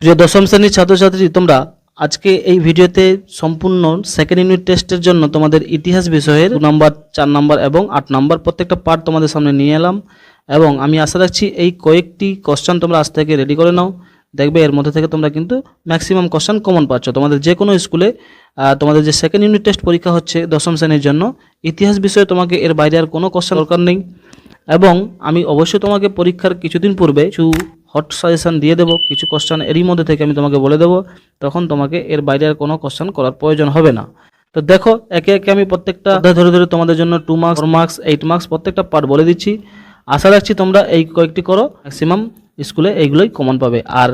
প্রিয় দশম শ্রেণির ছাত্রছাত্রী, তোমরা আজকে এই ভিডিওতে সম্পূর্ণ সেকেন্ড ইউনিট টেস্টের জন্য তোমাদের ইতিহাস বিষয়ের দু নম্বর, চার নম্বর এবং আট নম্বর প্রত্যেকটা পার্ট তোমাদের সামনে নিয়ে এলাম এবং আমি আশা রাখছি এই কয়েকটি কোশ্চেন তোমরা আজ থেকে রেডি করে নাও। দেখবে এর মধ্যে থেকে তোমরা কিন্তু ম্যাক্সিমাম কোশ্চেন কমন পাচ্ছ। তোমাদের যে কোনো স্কুলে তোমাদের যে সেকেন্ড ইউনিট টেস্ট পরীক্ষা হচ্ছে দশম শ্রেণির জন্য, ইতিহাস বিষয়ে তোমাকে এর বাইরে আর কোনো কোশ্চেন দরকার নেই। এবং আমি অবশ্যই তোমাকে পরীক্ষার কিছুদিন পূর্বে কিছু হট সাজেশন দিয়ে দেবো, কিছু কোশ্চেন এরই মধ্যে থেকে আমি তোমাকে বলে দেবো, তখন তোমাকে এর বাইরে আর কোনো কোশ্চেন করার প্রয়োজন হবে না। তো দেখো, একে একে আমি প্রত্যেকটা ধরে ধরে তোমাদের জন্য two marks four marks eight marks প্রত্যেকটা পার্ট বলে দিচ্ছি। আশা রাখছি তোমরা এই কয়েকটি করো ম্যাক্সিমাম স্কুলে এইগুলোই কমন পাবে। আর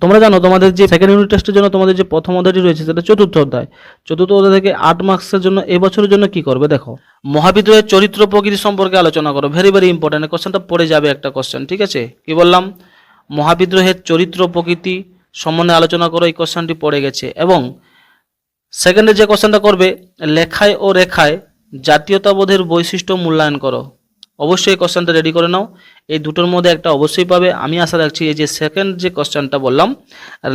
তোমরা জানো, তোমাদের যে সেকেন্ড ইউনিট টেস্টের জন্য তোমাদের যে প্রথম অধ্যায়টি রয়েছে, সেটা চতুর্থ অধ্যায়। চতুর্থ অধ্যায় থেকে আট মার্কসের জন্য এবছরের জন্য কি করবে দেখো? মহাবিদ্রোহের চরিত্র প্রকৃতি সম্পর্কে আলোচনা করো। ভেরি ভেরি ইম্পর্টেন্ট কোশ্চেনটা পড়ে যাবে একটা কোশ্চেন ঠিক আছে? কি বললাম? মহাবিদ্রোহের চরিত্র প্রকৃতি সম্বন্ধে আলোচনা করো, এই কোশ্চেনটি পড়ে গেছে। এবং সেকেন্ডে যে কোশ্চেনটা করবে, লেখায় ও রেখায় জাতীয়তাবোধের বৈশিষ্ট্য মূল্যায়ন করো। অবশ্যই কোশ্চেনটা রেডি করে নাও। এই দুটোর মধ্যে একটা অবশ্যই পাবে। আমি আশা রাখছি এই যে সেকেন্ড যে কোশ্চেনটা বললাম,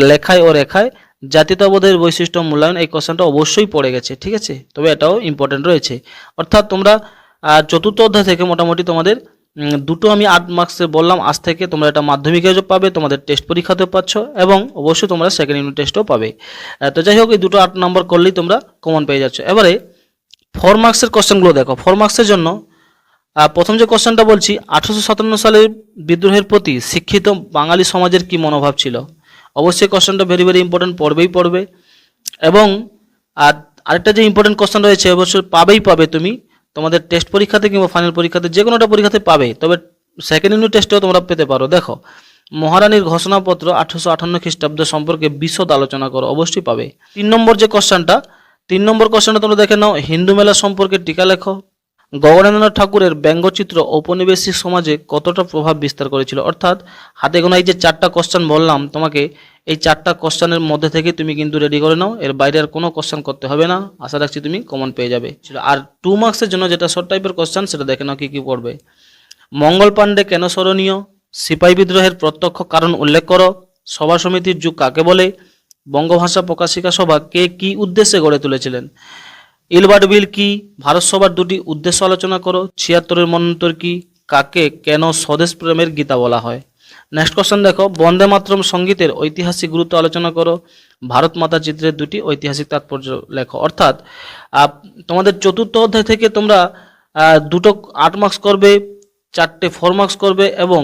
লেখায় ও রেখায় জাতীয়তাবোধের বৈশিষ্ট্য মূল্যায়ন, এই কোশ্চেনটা অবশ্যই পড়ে গেছে, ঠিক আছে? তবে এটাও ইম্পর্টেন্ট রয়েছে। অর্থাৎ তোমরা চতুর্থ অধ্যায় থেকে মোটামুটি তোমাদের দুটো আমি আট মার্কসে বললাম, আজ থেকে তোমরা এটা মাধ্যমিকেও পাবে, তোমাদের টেস্ট পরীক্ষাতেও পাচ্ছ এবং অবশ্যই তোমরা সেকেন্ড ইউনিট টেস্টও পাবে। তো যাই হোক, এই দুটো আট নম্বর করলেই তোমরা কমন পেয়ে যাচ্ছ। এবারে ফোর মার্কসের কোশ্চেনগুলো দেখো। ফোর মার্কসের জন্য প্রথম যে কোশ্চেনটা বলছি, আঠারোশো সাতান্ন সালের বিদ্রোহের প্রতি শিক্ষিত বাঙালি সমাজের কি মনোভাব ছিল? অবশ্যই কোশ্চেনটা ভেরি ভেরি ইম্পর্টেন্ট পড়বেই পড়বে। এবং আর আরেকটা যে ইম্পর্টেন্ট কোশ্চেন রয়েছে, অবশ্যই পাবেই পাবে তুমি। তোমাদের টেস্ট পরীক্ষাতে কিংবা ফাইনাল পরীক্ষাতে যে কোনোটা পরীক্ষাতে পাবে, তবে সেকেন্ড ইউনিট টেস্টেও তোমরা পেতে পারো। দেখো, মহারানীর ঘোষণাপত্র আঠারোশো আটান্ন খ্রিস্টাব্দ সম্পর্কে বিশদ আলোচনা করো, অবশ্যই পাবে। তিন নম্বর যে কোশ্চেনটা তিন নম্বর কোশ্চেনটা তোমরা দেখে নাও। হিন্দু মেলা সম্পর্কে টিকা লেখো। গগনেন্দ্রনাথ ঠাকুরের ব্যঙ্গচিত্র ঔপনিবেশিক সমাজে কতটা প্রভাব বিস্তার করেছিল? অর্থাৎ, হাতে গোনা এই যে চারটা কোশ্চেন বললাম, তোমাকে এই চারটা কোশ্চেনের মধ্যে থেকে তুমি কিন্তু রেডি করে নাও। এর বাইরে আর কোনো কোশ্চেন করতে হবে না। আশা রাখছি তুমি কমন পেয়ে যাবে। আর টু মার্কসের জন্য যেটা শর্ট টাইপের কোশ্চেন সেটা দেখে নাও কি কি পড়বে। মঙ্গল পাণ্ডে কেন স্মরণীয়? সিপাহী বিদ্রোহের প্রত্যক্ষ কারণ উল্লেখ করো। সভা সমিতির যুগ কাকে বলে? বঙ্গভাষা প্রকাশিকা সভা কে কি উদ্দেশ্যে গড়ে তুলেছিলেন? ইলবার্ট বিল কি? ভারত সভার দুটি উদ্দেশ্য আলোচনা করো। ছিয়াত্তরের মন্বন্তর কি? কাকে কেন স্বদেশ প্রেমের গীতা বলা হয়? নেক্সট কোশ্চেন দেখো। বন্দে মাতরম সঙ্গীতের ঐতিহাসিক গুরুত্ব আলোচনা করো। ভারত মাতা চিত্রের দুটি ঐতিহাসিক তাৎপর্য লেখো। অর্থাৎ তোমাদের চতুর্থ অধ্যায় থেকে তোমরা দুটো আট মার্কস করবে, চারটে ফোর মার্কস করবে এবং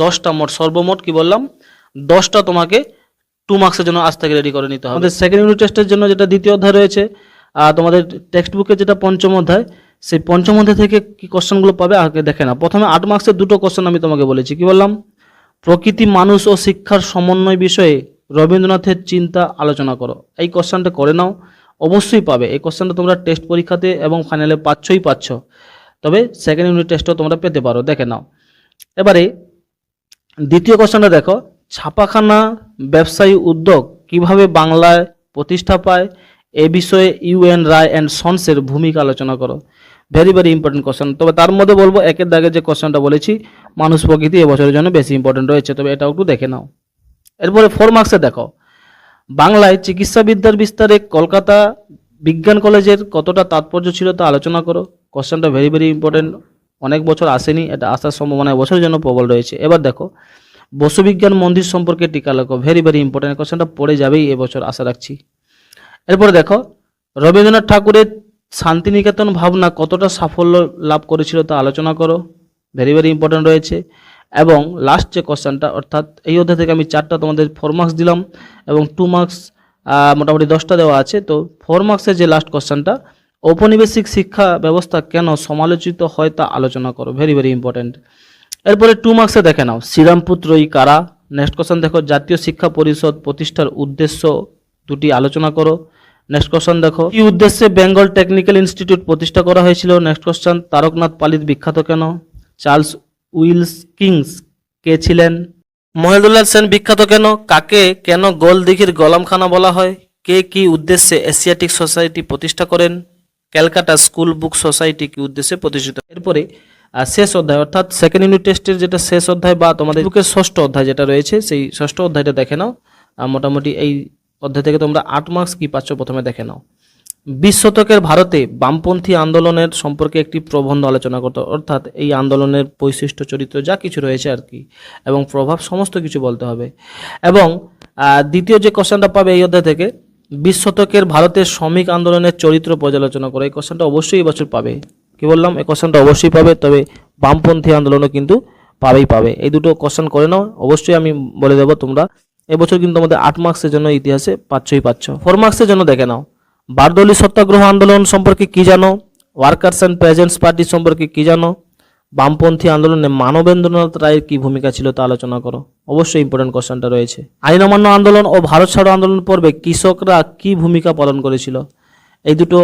দশটা মোট, সর্বমোট কি বললাম? দশটা তোমাকে টু মার্কসের জন্য আজ থেকে রেডি করে নিতে হবে। আমাদের সেকেন্ড ইউনিট টেস্টের জন্য যেটা দ্বিতীয় অধ্যায় রয়েছে তোমাদের টেক্সট বুকে যেটা পঞ্চম অধ্যায়, সেই পঞ্চম অধ্যায় থেকে কি কোশ্চেনগুলো পাবে আগে দেখে না প্রথমে আট মার্কসের দুটো কোশ্চেন আমি তোমাকে বলেছি, কি বললাম? প্রকৃতি, মানুষ ও শিক্ষার সমন্বয় বিষয়ে রবীন্দ্রনাথের চিন্তা আলোচনা করো। এই কোশ্চেনটা করে নাও, অবশ্যই পাবে। এই কোশ্চেনটা তোমরা টেস্ট পরীক্ষাতে এবং ফাইনালে পাচ্ছই পাচ্ছ। তবে সেকেন্ড ইউনিট টেস্টও তোমরা পেতে পারো, দেখে নাও। এবারে, দ্বিতীয় কোশ্চেনটা দেখো। ছাপাখানা ব্যবসায়ী উদ্যোগ কীভাবে বাংলায় প্রতিষ্ঠা পায় এ বিষয়ে ইউএন রায় অ্যান্ড সন্সের ভূমিকা আলোচনা করো। ভেরি ভেরি ইম্পর্টেন্ট কোশ্চেন তবে তার মধ্যে বলব, একের দাগে যে কোশ্চেনটা বলেছি, মানুষ প্রকৃতি এবছরের জন্য বেশি ইম্পর্টেন্ট রয়েছে। তবে এটাও একটু দেখে নাও। এরপরে ফোর মার্কসে দেখো। বাংলায় চিকিৎসাবিদ্যার বিস্তারে কলকাতা বিজ্ঞান কলেজের কতটা তাৎপর্য ছিল তা আলোচনা করো। কোশ্চেনটা ভেরি ভেরি ইম্পর্টেন্ট অনেক বছর আসেনি, এটা আসার সম্ভাবনা বছরের জন্য প্রবল রয়েছে। এবার দেখো বসুবিজ্ঞান মন্দির সম্পর্কে টিকা লেখো। ভেরি ভেরি ইম্পর্টেন্ট কোশ্চেনটা পড়ে যাবেই এবছর আশা রাখছি। এরপরে দেখো, রবীন্দ্রনাথ ঠাকুরের শান্তিনিকেতন ভাবনা কতটা সাফল্য লাভ করেছিল তা আলোচনা করো। ভেরি ভেরি ইম্পর্টেন্ট রয়েছে। এবং লাস্ট যে কোশ্চেনটা অর্থাৎ এই অধ্যায় থেকে আমি চারটা তোমাদের ফোর মার্কস দিলাম এবং টু মার্কস মোটামুটি দশটা দেওয়া আছে। তো ফোর মার্কসের যে লাস্ট কোশ্চেনটা ঔপনিবেশিক শিক্ষা ব্যবস্থা কেন সমালোচিত হয় তা আলোচনা করো। ভেরি ভেরি ইম্পর্টেন্ট এরপরে টু মার্কসে দেখে নাও। শ্রীরামপুত্রই কারা? নেক্সট কোশ্চেন দেখো, জাতীয় শিক্ষা পরিষদ প্রতিষ্ঠার উদ্দেশ্য দুটি আলোচনা করো। নেক্সট কোশ্চেন দেখো। কি উদ্দেশ্যে বেঙ্গল টেকনিক্যাল ইনস্টিটিউট প্রতিষ্ঠা করা হয়েছিল? নেক্সট কোশ্চেন তারকনাথ পালিত বিখ্যাত কেন? চার্লস উইলস কিংস কে ছিলেন? মহিদুল্লাহ সেন বিখ্যাত কেন? কাকে কেন গোল দিঘির গলামখানা বলা হয়? কে কি উদ্দেশ্যে এশিয়াটিক সোসাইটি প্রতিষ্ঠা করেন? ক্যালকাটা স্কুল বুক সোসাইটি কি উদ্দেশ্যে প্রতিষ্ঠিত? এরপরে শেষ অধ্যায়, অর্থাৎ সেকেন্ড ইউনিট টেস্টের যেটা শেষ অধ্যায় বা তোমাদের বুকের ষষ্ঠ অধ্যায় যেটা রয়েছে, সেই ষষ্ঠ অধ্যায়টা দেখে নাও। মোটামুটি এই অধ্যায় থেকে তোমরা আট মার্কস কি পাচ্ছ প্রথমে দেখে নাও। বিশ শতকের ভারতে বামপন্থী আন্দোলনের সম্পর্কে একটি প্রবন্ধ আলোচনা করতো অর্থাৎ এই আন্দোলনের বৈশিষ্ট্য, চরিত্র যা কিছু রয়েছে আর কি, এবং প্রভাব সমস্ত কিছু বলতে হবে। এবং দ্বিতীয় যে কোশ্চেনটা পাবে এই অধ্যায় থেকে, বিশ শতকের ভারতের শ্রমিক আন্দোলনের চরিত্র পর্যালোচনা করো। এই কোশ্চেনটা অবশ্যই এবছর পাবে। কি বললাম? এই কোশ্চেনটা অবশ্যই পাবে, তবে বামপন্থী আন্দোলনও কিন্তু পাবেই পাবে। এই দুটো কোশ্চেন করে নাও। অবশ্যই আমি বলে দেবো তোমরা এবছর কিন্তু আমাদের আট মার্কসের জন্য ইতিহাসে পাচ্ছই পাচ্ছ। ফোর মার্কসের জন্য দেখে নাও। বারদলি সত্যাগ্রহ আন্দোলন সম্পর্কে কি জানো? ওয়ার্কার্স অ্যান্ড প্রেজেন্টস পার্টি সম্পর্কে কি জানো? বামপন্থী আন্দোলনে মানবেন্দ্রনাথ রায়ের কি ভূমিকা ছিল তা আলোচনা করো। অবশ্যই ইম্পর্টেন্ট কোশ্চেনটা রয়েছে। আইন অমান্য আন্দোলন ও ভারত ছাড়ো আন্দোলন পর্বে কৃষকরা কি ভূমিকা পালন করেছিল? এই দুটো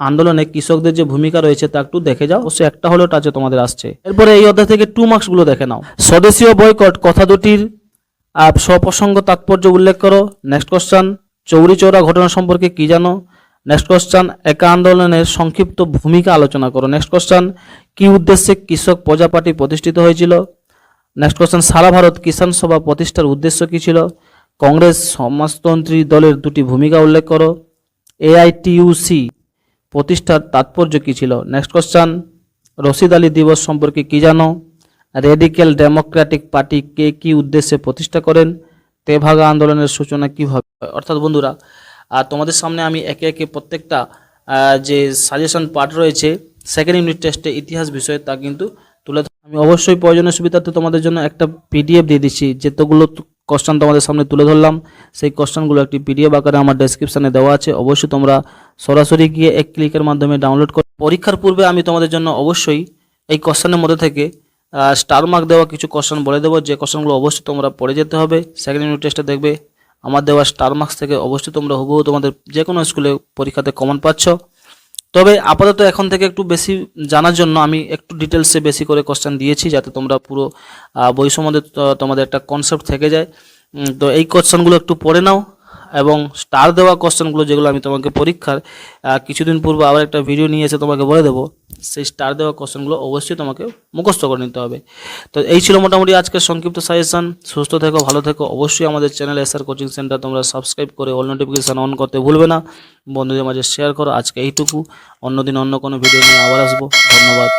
আন্দোলনে কৃষকদের যে ভূমিকা রয়েছে তা একটু দেখে যাও। অবশ্যই একটা হলেও টাচে তোমাদের আসছে। এরপরে এই অধ্যায় থেকে টু মার্কসগুলো দেখে নাও। স্বদেশীয় বয়কট কথা দুটির স্বপ্রসঙ্গ তাৎপর্য উল্লেখ করো। নেক্সট কোশ্চেন চৌরি চৌরা ঘটনা সম্পর্কে কি জানো? নেক্সট কোশ্চেন একা আন্দোলনের সংক্ষিপ্ত ভূমিকা আলোচনা করো। নেক্সট কোশ্চেন কি উদ্দেশ্যে কৃষক প্রজা পার্টি প্রতিষ্ঠিত হয়েছিল? নেক্সট কোশ্চেন সারা ভারত কিষাণ সভা প্রতিষ্ঠার উদ্দেশ্য কী ছিল? কংগ্রেস সমাজতন্ত্রী দলের দুটি ভূমিকা উল্লেখ করো। এআইটিইউসি প্রতিষ্ঠার তাৎপর্য কী ছিল? নেক্সট কোশ্চেন রশিদ আলী দিবস সম্পর্কে কি জানো? রেডিক্যাল ডেমোক্রেটিক পার্টি কে কি উদ্দেশ্যে প্রতিষ্ঠা করেন? তেভাগা আন্দোলনের সূচনা কীভাবে? অর্থাৎ বন্ধুরা আর তোমাদের সামনে আমি একে একে প্রত্যেকটা যে সাজেশন পার্ট রয়েছে সেকেন্ড ইউনিট টেস্টে ইতিহাস বিষয়ে তা কিন্তু তুলে আমি অবশ্যই প্রয়োজনীয় সুবিধার্থে তোমাদের জন্য একটা পিডিএফ দিয়ে দিচ্ছি, যেতগুলো কোশ্চেন তোমাদের সামনে তুলে ধরলাম। সেই কোশ্চানগুলো একটি পিডিএফ আকারে আমার ডেসক্রিপশনে দেওয়া আছে। অবশ্যই তোমরা সরাসরি গিয়ে এক ক্লিকের মাধ্যমে ডাউনলোড কর, পরীক্ষার পূর্বে আমি তোমাদের জন্য অবশ্যই এই কোশ্চেনের মধ্যে থেকে স্টার মার্ক দেওয়া কিছু কোশ্চেন বলে দেবো। যে কোশ্চেনগুলো অবশ্যই তোমরা পড়ে যেতে হবে। সেকেন্ড ইউনিট টেস্টে দেখবে, আমার দেওয়া স্টার মার্কস থেকে অবশ্যই তোমরা হুবহু তোমাদের যে কোনো স্কুলে পরীক্ষাতে কমন পাচ্ছ। তবে আপাতত এখন থেকে একটু বেশি জানার জন্য আমি একটু ডিটেলসে বেশি করে কোশ্চেন দিয়েছি, যাতে তোমরা পুরো বই সম্বন্ধে তোমাদের একটা কনসেপ্ট থেকে যায়। তো এই কোশ্চেনগুলো একটু পড়ে নাও। এবং স্টার দেওয়া কোশ্চেনগুলো যেগুলো আমি তোমাকে পরীক্ষার কিছুদিন পূর্বে আবার একটা ভিডিও নিয়ে এসে তোমাকে বলে দেবো। সেই স্টার দেওয়া কোশ্চেনগুলো অবশ্যই তোমাকে মুখস্থ করে নিতে হবে। তো এই ছিল মোটামুটি আজকের সংক্ষিপ্ত সাজেশন সুস্থ থেকো, ভালো থেকো। অবশ্যই আমাদের চ্যানেল এসআর কোচিং সেন্টার তোমরা সাবস্ক্রাইব করে অল নোটিফিকেশান অন করতে ভুলবে না। বন্ধুদের মাঝে শেয়ার করো। আজকে এইটুকু। অন্যদিন অন্য কোনো ভিডিও নিয়ে আবার আসব। ধন্যবাদ।